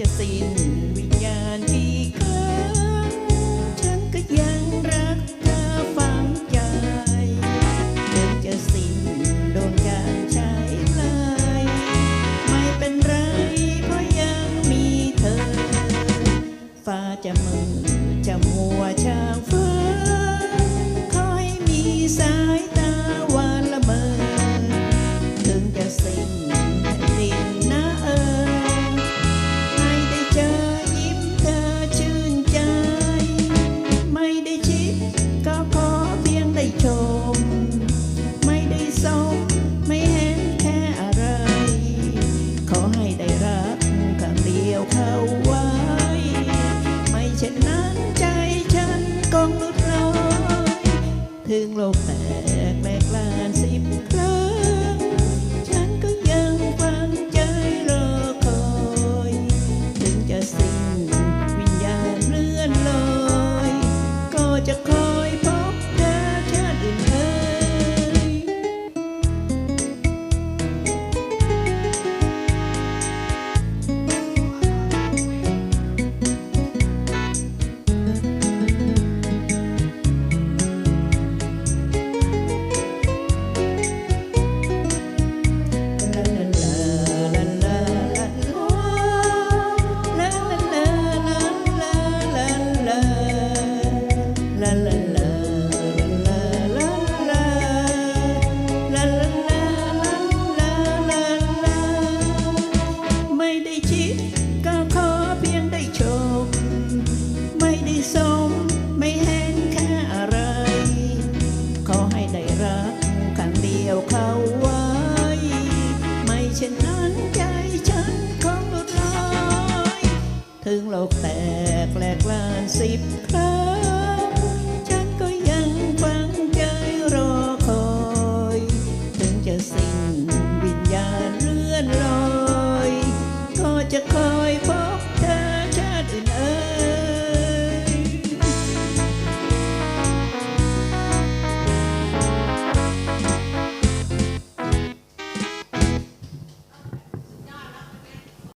จะสิ้นวิญญาณกี่ครั้ง ฉันก็ยังรักเธอฝังใจถึงจะสิ้นดวงการใช้ไหลไม่เป็นไรเพราะยังมีเธอ ฟ้าจะมือจะมัวช่างฟ้า ถึงโลกแตกแหลกลานสิบ ถึงโลกแตกแหลกลานสิบครั้ง ฉันก็ยังฟังใจรอคอย ถึงจะสิ้นวิญญาณเลื่อนลอย ก็จะคอยพบ